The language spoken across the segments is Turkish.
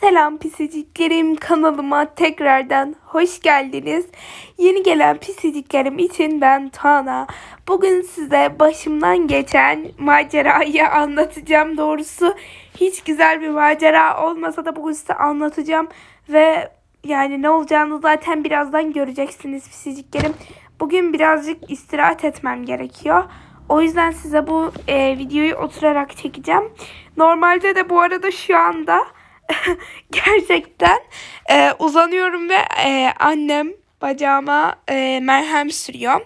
Selam pisiciklerim kanalıma tekrardan hoş geldiniz. Yeni gelen pisiciklerim için ben Tana. Bugün size başımdan geçen macerayı anlatacağım. Doğrusu hiç güzel bir macera olmasa da bugün size anlatacağım. Ve yani ne olacağını zaten birazdan göreceksiniz pisiciklerim. Bugün birazcık istirahat etmem gerekiyor. O yüzden size bu e, videoyu oturarak çekeceğim. Normalde de bu arada şu anda gerçekten e, uzanıyorum ve e, annem bacağıma e, merhem sürüyor.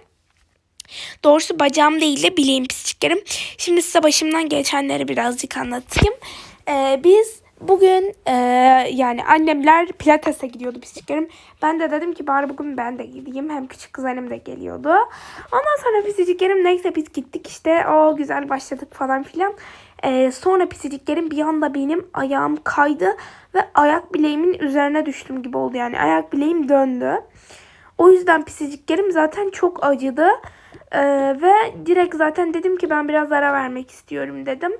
Doğrusu bacağım değil de bileğim pisliklerim. Şimdi size başımdan geçenleri birazcık anlatayım. E, biz bugün e, yani annemler pilatese gidiyordu pisliklerim. Ben de dedim ki bari bugün ben de gideyim. Hem küçük kuzenim de geliyordu. Ondan sonra pisiciklerim neyse biz gittik işte. O güzel başladık falan filan. Ee, sonra pisiciklerim bir anda benim ayağım kaydı ve ayak bileğimin üzerine düştüm gibi oldu yani ayak bileğim döndü. O yüzden pisiciklerim zaten çok acıdı Ee, ve direkt zaten dedim ki ben biraz ara vermek istiyorum dedim.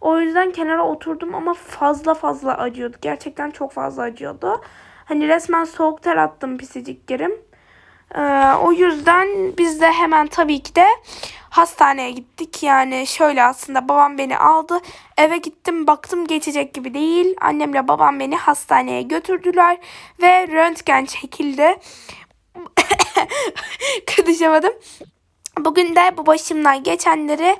O yüzden kenara oturdum ama fazla fazla acıyordu. Gerçekten çok fazla acıyordu. Hani resmen soğuk ter attım pisiciklerim. Ee, o yüzden biz de hemen tabii ki de hastaneye gittik. Yani şöyle aslında babam beni aldı. Eve gittim baktım geçecek gibi değil. Annemle babam beni hastaneye götürdüler. Ve röntgen çekildi. Konuşamadım. Bugün de bu başımdan geçenleri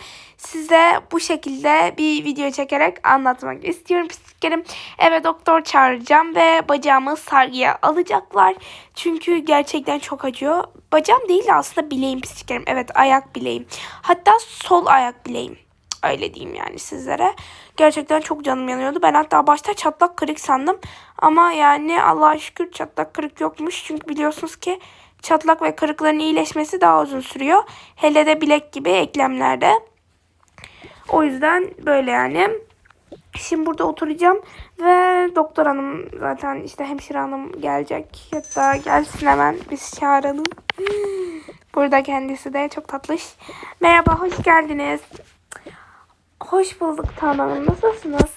size bu şekilde bir video çekerek anlatmak istiyorum pisliklerim. Eve doktor çağıracağım ve bacağımı sargıya alacaklar. Çünkü gerçekten çok acıyor. Bacağım değil de aslında bileğim pisliklerim. Evet ayak bileğim. Hatta sol ayak bileğim. Öyle diyeyim yani sizlere. Gerçekten çok canım yanıyordu. Ben hatta başta çatlak kırık sandım. Ama yani Allah'a şükür çatlak kırık yokmuş. Çünkü biliyorsunuz ki çatlak ve kırıkların iyileşmesi daha uzun sürüyor. Hele de bilek gibi eklemlerde. O yüzden böyle yani. Şimdi burada oturacağım ve doktor hanım zaten işte hemşire hanım gelecek. Hatta gelsin hemen biz çağıralım. Burada kendisi de çok tatlış. Merhaba hoş geldiniz. Hoş bulduk Tan Hanım. Nasılsınız?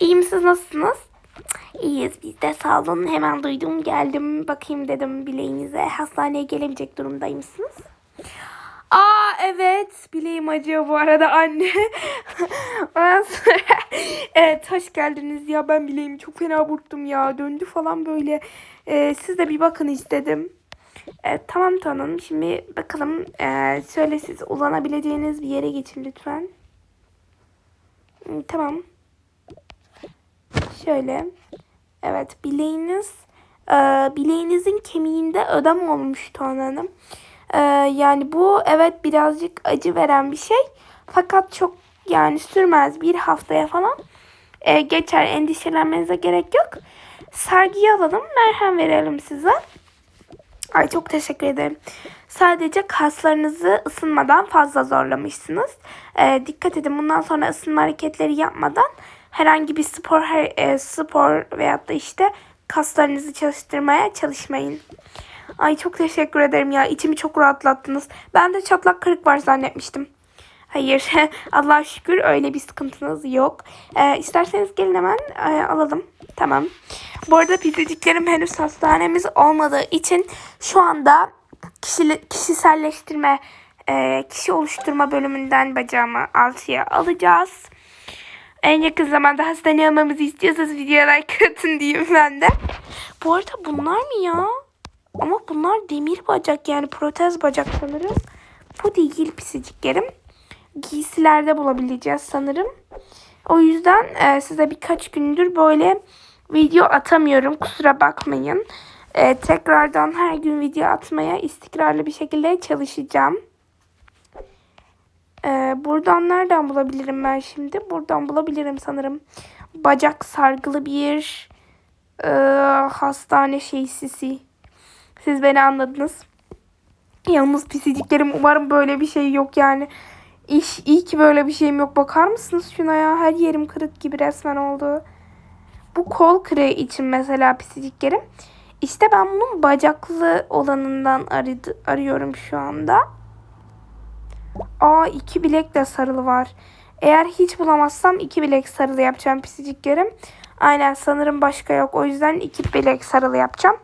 İyi misiniz? Nasılsınız? İyiyiz biz de sağ olun. Hemen duydum geldim bakayım dedim bileğinize. Hastaneye gelemeyecek durumdaymışsınız. Evet bileğim acıyor bu arada anne. Ondan sonra evet hoş geldiniz ya ben bileğimi çok fena burktum ya döndü falan böyle. Ee, siz de bir bakın istedim. Evet, tamam tanım şimdi bakalım ee, şöyle siz uzanabileceğiniz bir yere geçin lütfen. Tamam. Şöyle. Evet bileğiniz e, bileğinizin kemiğinde ödem olmuş Tuğan Hanım. E, yani bu evet birazcık acı veren bir şey. Fakat çok yani sürmez bir haftaya falan e, geçer. Endişelenmenize gerek yok. Sargıyı alalım merhem verelim size. Ay çok teşekkür ederim. Sadece kaslarınızı ısınmadan fazla zorlamışsınız. Ee, dikkat edin bundan sonra ısınma hareketleri yapmadan herhangi bir spor her- e, spor veyahut da işte kaslarınızı çalıştırmaya çalışmayın. Ay çok teşekkür ederim ya. İçimi çok rahatlattınız. Ben de çatlak kırık var zannetmiştim. Hayır. Allah'a şükür öyle bir sıkıntınız yok. Ee, isterseniz gelin hemen e, alalım. Tamam. Bu arada pisiciklerim henüz hastanemiz olmadığı için şu anda kişili, kişiselleştirme, e, kişi oluşturma bölümünden bacağımı altıya alacağız. En yakın zamanda hastaneye almamızı istiyorsanız videoya like atın diyeyim ben de. Bu arada bunlar mı ya? Ama bunlar demir bacak yani protez bacak sanırım. Bu değil pisiciklerim. Giysilerde bulabileceğiz sanırım. O yüzden e, size birkaç gündür böyle video atamıyorum. Kusura bakmayın. E, tekrardan her gün video atmaya istikrarlı bir şekilde çalışacağım. E, buradan nereden bulabilirim ben şimdi? Buradan bulabilirim sanırım. Bacak sargılı bir e, hastane şeysisi. Siz beni anladınız. Yalnız pisiciklerim umarım böyle bir şey yok yani. İş, iyi ki böyle bir şeyim yok. Bakar mısınız şuna ya? Her yerim kırık gibi resmen oldu. Bu kol kırığı için mesela pisiciklerim. İşte ben bunun bacaklı olanından aradı, arıyorum şu anda. Aa iki bilek de sarılı var. Eğer hiç bulamazsam iki bilek sarılı yapacağım pisiciklerim. Aynen sanırım başka yok. O yüzden iki bilek sarılı yapacağım.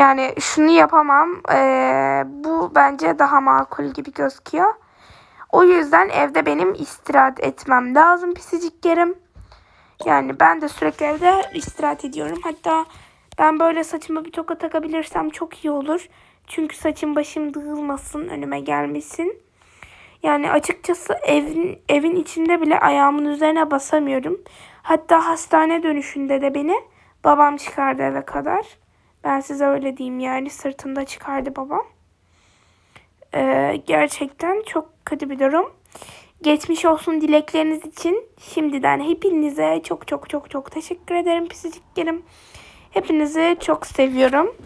Yani şunu yapamam. Ee, bu bence daha makul gibi gözüküyor. O yüzden evde benim istirahat etmem lazım pisiciklerim. Yani ben de sürekli evde istirahat ediyorum. Hatta ben böyle saçıma bir toka takabilirsem çok iyi olur. Çünkü saçım başım dağılmasın, önüme gelmesin. Yani açıkçası evin, evin içinde bile ayağımın üzerine basamıyorum. Hatta hastane dönüşünde de beni babam çıkardı eve kadar. Ben size öyle diyeyim yani sırtında çıkardı babam. Ee, gerçekten çok kötü bir durum. Geçmiş olsun dilekleriniz için şimdiden hepinize çok çok çok çok teşekkür ederim pisiciklerim. Hepinizi çok seviyorum.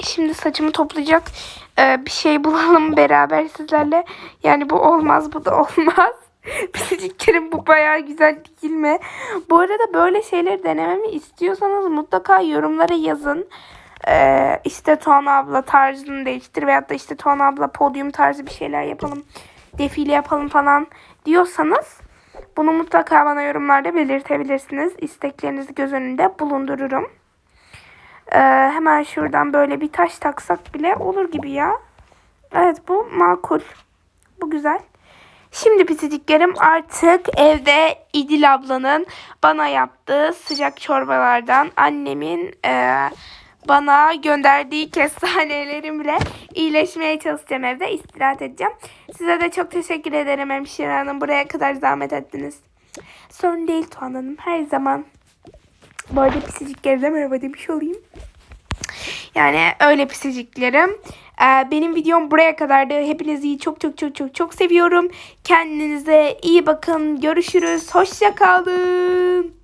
Şimdi saçımı toplayacak e, bir şey bulalım beraber sizlerle. Yani bu olmaz bu da olmaz. Pisiciklerim bu bayağı güzel değil mi? Bu arada böyle şeyleri denememi istiyorsanız mutlaka yorumlara yazın. Ee, işte Tuğan abla tarzını değiştir veyahut da işte Tuğan abla podyum tarzı bir şeyler yapalım. Defile yapalım falan diyorsanız bunu mutlaka bana yorumlarda belirtebilirsiniz. İsteklerinizi göz önünde bulundururum. Ee, hemen şuradan böyle bir taş taksak bile olur gibi ya. Evet bu makul. Bu güzel. Şimdi pisiciklerim artık evde İdil ablanın bana yaptığı sıcak çorbalardan annemin eee, bana gönderdiği kestanelerimle iyileşmeye çalışacağım evde. istirahat edeceğim. Size de çok teşekkür ederim hemşire hanım. Buraya kadar zahmet ettiniz. Sorun değil Tuğan Hanım. Her zaman. Bu arada pisiciklerine merhaba demiş olayım. Yani öyle pisiciklerim. Ee, benim videom buraya kadardı. Hepinizi çok çok çok çok çok seviyorum. Kendinize iyi bakın. Görüşürüz. Hoşça kalın.